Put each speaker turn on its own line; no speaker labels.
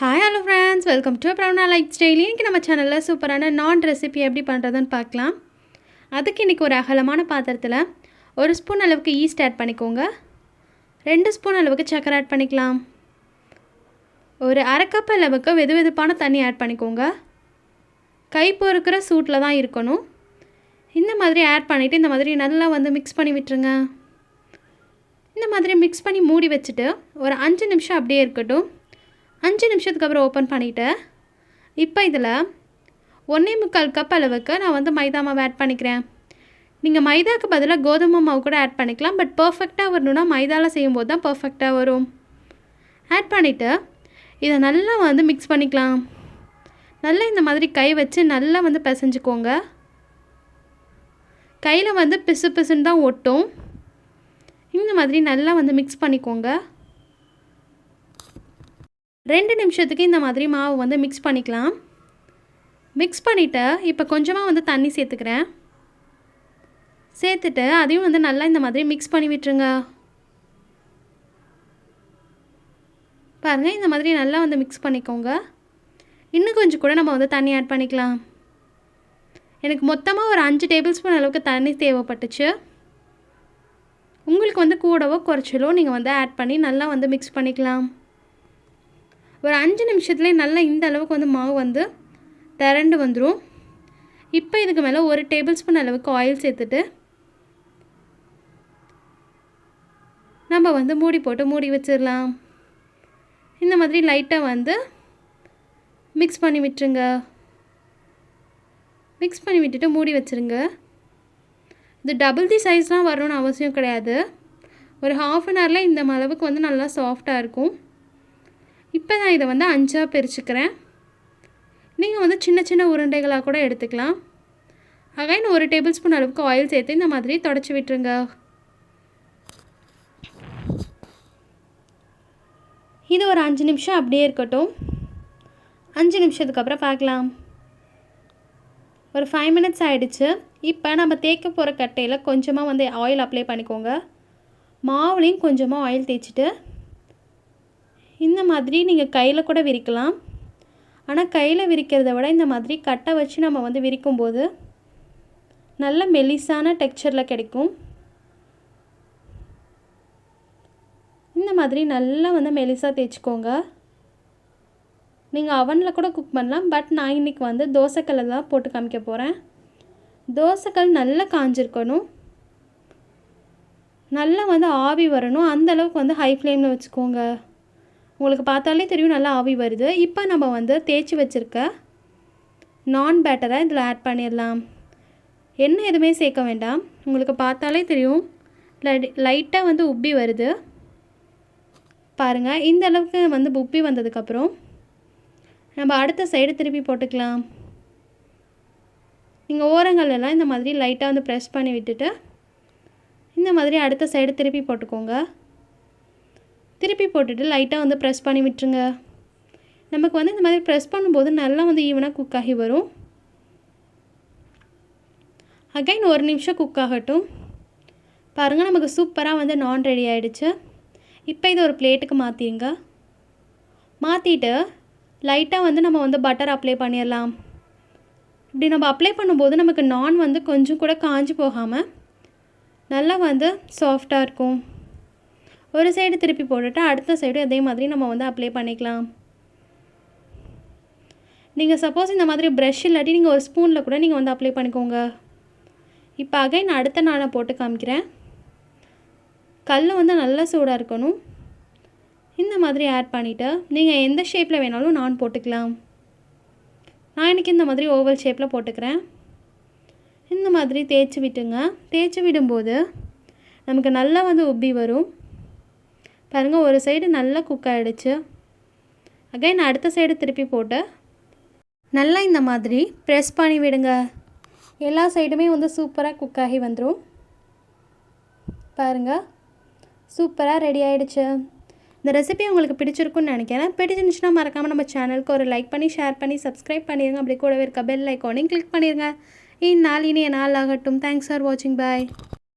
Hi hello friends welcome to ப்ரௌனா lifestyle இன்றைக்கி நம்ம சேனலில் சூப்பரான நான் ரெசிபி எப்படி பண்ணுறதுன்னு பார்க்கலாம். அதுக்கு இன்றைக்கி ஒரு அகலமான பாத்திரத்தில் ஒரு ஸ்பூன் அளவுக்கு ஈஸ்ட் ஆட் பண்ணிக்கோங்க. ரெண்டு ஸ்பூன் அளவுக்கு சக்கரை ஆட் பண்ணிக்கலாம். ஒரு அரைக்கப் அளவுக்கு வெது வெதுப்பான தண்ணி ஆட் பண்ணிக்கோங்க. கை பொறுக்கிற சூட்டில் தான் இருக்கணும். இந்த மாதிரி ஆட் பண்ணிவிட்டு இந்த மாதிரி நல்லா வந்து மிக்ஸ் பண்ணி விட்டுருங்க. இந்த மாதிரி மிக்ஸ் பண்ணி மூடி வச்சுட்டு ஒரு அஞ்சு நிமிஷம் அப்படியே இருக்கட்டும். அஞ்சு நிமிஷத்துக்கு அப்புறம் ஓப்பன் பண்ணிவிட்டு இப்போ இதில் ஒன்றே முக்கால் கப் அளவுக்கு நான் வந்து மைதா மாவு ஆட் பண்ணிக்கிறேன். நீங்கள் மைதாக்கு பதிலாக கோதுமை மாவு கூட ஆட் பண்ணிக்கலாம். பட் பர்ஃபெக்டாக வரணும்னா மைதாவில் செய்யும்போது தான் பர்ஃபெக்டாக வரும். ஆட் பண்ணிவிட்டு இதை நல்லா வந்து மிக்ஸ் பண்ணிக்கலாம். நல்லா இந்த மாதிரி கை வச்சு நல்லா வந்து பிசைஞ்சுக்கோங்க. கையில் வந்து பிசு பிசுன்னு தான் ஒட்டும். இந்த மாதிரி நல்லா வந்து மிக்ஸ் பண்ணிக்கோங்க. ரெண்டு நிமிஷத்துக்கு இந்த மாதிரி மாவு வந்து மிக்ஸ் பண்ணிக்கலாம். மிக்ஸ் பண்ணிவிட்டு இப்போ கொஞ்சமாக வந்து தண்ணி சேர்த்துக்கிறேன். சேர்த்துட்டு அதையும் வந்து நல்லா இந்த மாதிரி மிக்ஸ் பண்ணி விட்டுருங்க. பாருங்கள் இந்த மாதிரி நல்லா வந்து மிக்ஸ் பண்ணிக்கோங்க. இன்னும் கொஞ்சம் கூட நம்ம வந்து தண்ணி ஆட் பண்ணிக்கலாம். எனக்கு மொத்தமாக ஒரு அஞ்சு டேபிள் ஸ்பூன் அளவுக்கு தண்ணி தேவைப்பட்டுச்சு. உங்களுக்கு வந்து கூடவோ குறைச்சலோ நீங்கள் வந்து ஆட் பண்ணி நல்லா வந்து மிக்ஸ் பண்ணிக்கலாம். ஒரு அஞ்சு நிமிஷத்துலேயே நல்லா இந்த அளவுக்கு வந்து மாவு வந்து திரண்டு வந்துடும் இப்போ இதுக்கு மேலே ஒரு டேபிள் ஸ்பூன் அளவுக்கு ஆயில் சேர்த்துட்டு நம்ம வந்து மூடி போட்டு மூடி வச்சிடலாம் இந்த மாதிரி லைட்டாக வந்து மிக்ஸ் பண்ணி விட்டுருங்க. மிக்ஸ் பண்ணி விட்டுட்டு மூடி வச்சுருங்க. இது டபுள் தி சைஸ்லாம் வரணும்னு அவசியம் கிடையாது. ஒரு ஹாஃப் அன் ஹவரில் இந்த அளவுக்கு வந்து நல்லா சாஃப்டாக இருக்கும். இப்போ நான் இதை வந்து அஞ்சாக பிரிச்சுக்கிறேன். நீங்கள் வந்து சின்ன சின்ன உருண்டைகளாக கூட எடுத்துக்கலாம். அகைன் ஒரு டேபிள் ஸ்பூன் அளவுக்கு ஆயில் சேர்த்து இந்த மாதிரி தொடச்சி விட்டுருங்க. இது ஒரு அஞ்சு நிமிஷம் அப்படியே இருக்கட்டும். அஞ்சு நிமிஷத்துக்கு அப்புறம் பார்க்கலாம். ஒரு ஃபைவ் மினிட்ஸ் ஆகிடுச்சு இப்போ நம்ம தேய்க்க போகிற கட்டையில் கொஞ்சமாக வந்து ஆயில் அப்ளை பண்ணிக்கோங்க. மாவுலேயும் கொஞ்சமாக ஆயில் தேய்ச்சிட்டு இந்த மாதிரி நீங்கள் கையில் கூட விரிக்கலாம். ஆனால் கையில் விரிக்கிறத விட இந்த மாதிரி கட்டை வச்சு நம்ம வந்து விரிக்கும்போது நல்ல மெலிசான டெக்ஸ்சரில் கிடைக்கும். இந்த மாதிரி நல்லா வந்து மெலிசாக தேய்ச்சிக்கோங்க. நீங்கள் அவனில் கூட குக் பண்ணலாம். பட் நான் இன்றைக்கி வந்து தோசைக்கல்ல தான் போட்டு காமிக்க போகிறேன் தோசைக்கல் நல்லா காஞ்சிருக்கணும். நல்லா வந்து ஆவி வரணும். அந்தளவுக்கு வந்து ஹை ஃப்ளேமில் வச்சுக்கோங்க. உங்களுக்கு பார்த்தாலே தெரியும் நல்லா ஆவி வருது. இப்போ நம்ம வந்து தேய்ச்சி வச்சுருக்க நான் பேட்டரை இதில் ஆட் பண்ணிடலாம். எண்ணெய் எதுவுமே சேர்க்க வேண்டாம். உங்களுக்கு பார்த்தாலே தெரியும் லைட்டாக வந்து உப்பி வருது. பாருங்கள் இந்த அளவுக்கு வந்து உப்பி வந்ததுக்கப்புறம் நம்ம அடுத்த சைடு திருப்பி போட்டுக்கலாம். நீங்கள் ஓரங்கள்லாம் இந்த மாதிரி லைட்டாக வந்து ப்ரெஸ் பண்ணி விட்டுட்டு இந்த மாதிரி அடுத்த சைடு திருப்பி போட்டுக்கோங்க. திருப்பி போட்டுட்டு லைட்டாக வந்து ப்ரெஸ் பண்ணி விட்டுருங்க. நமக்கு வந்து இந்த மாதிரி ப்ரெஸ் பண்ணும்போது நல்லா வந்து ஈவனாக குக் ஆகி வரும். அகைன் ஒரு நிமிஷம் குக் ஆகட்டும். பாருங்கள் நமக்கு சூப்பராக வந்து நான் ரெடி ஆகிடுச்சு இப்போ இதை ஒரு பிளேட்டுக்கு மாற்றிடுங்க மாற்றிட்டு லைட்டாக வந்து நம்ம வந்து பட்டர் அப்ளை பண்ணிடலாம் இப்படி நம்ம அப்ளை பண்ணும்போது நமக்கு நான் வந்து கொஞ்சம் கூட காஞ்சி போகாமல் நல்லா வந்து சாஃப்டாக இருக்கும். ஒரு சைடு திருப்பி போட்டுட்டு அடுத்த சைடு அதே மாதிரி நம்ம வந்து அப்ளை பண்ணிக்கலாம். நீங்கள் சப்போஸ் இந்த மாதிரி ப்ரெஷ் இல்லாட்டி நீங்கள் ஒரு ஸ்பூனில் கூட நீங்கள் வந்து அப்ளை பண்ணிக்கோங்க. இப்போ அகைன் அடுத்த நாளை போட்டு காமிக்கிறேன். கல் வந்து நல்லா சூடாக இருக்கணும். இந்த மாதிரி ஆட் பண்ணிவிட்டு நீங்கள் எந்த ஷேப்பில் வேணாலும் நான் போட்டுக்கலாம். நான் எனக்கு இந்த மாதிரி ஓவல் ஷேப்பில் போட்டுக்கிறேன். இந்த மாதிரி தேய்ச்சி விட்டுங்க. தேய்ச்சி விடும்போது நமக்கு நல்லா வந்து உப்பி வரும். பாருங்கள் ஒரு சைடு நல்லா குக் ஆகிடுச்சு அகைன் அடுத்த சைடு திருப்பி போட்டு. நல்லா இந்த மாதிரி ப்ரெஸ் பண்ணி விடுங்க. எல்லா சைடுமே வந்து சூப்பராக குக் ஆகி வந்துடும் பாருங்கள் சூப்பராக ரெடி ஆகிடுச்சு இந்த ரெசிபி உங்களுக்கு பிடிச்சிருக்குன்னு நினைக்கிறேன். பிடிச்சிருந்துச்சுன்னா மறக்காமல் நம்ம சேனலுக்கு ஒரு லைக் பண்ணி ஷேர் பண்ணி சப்ஸ்கிரைப் பண்ணிடுங்க அப்படி கூடவே இருக்க பெல் ஐக்கானையும் கிளிக் பண்ணிடுங்க இந்நாள் இனிய நாள் ஆகட்டும். தேங்க்ஸ் ஃபார் வாட்சிங் பாய்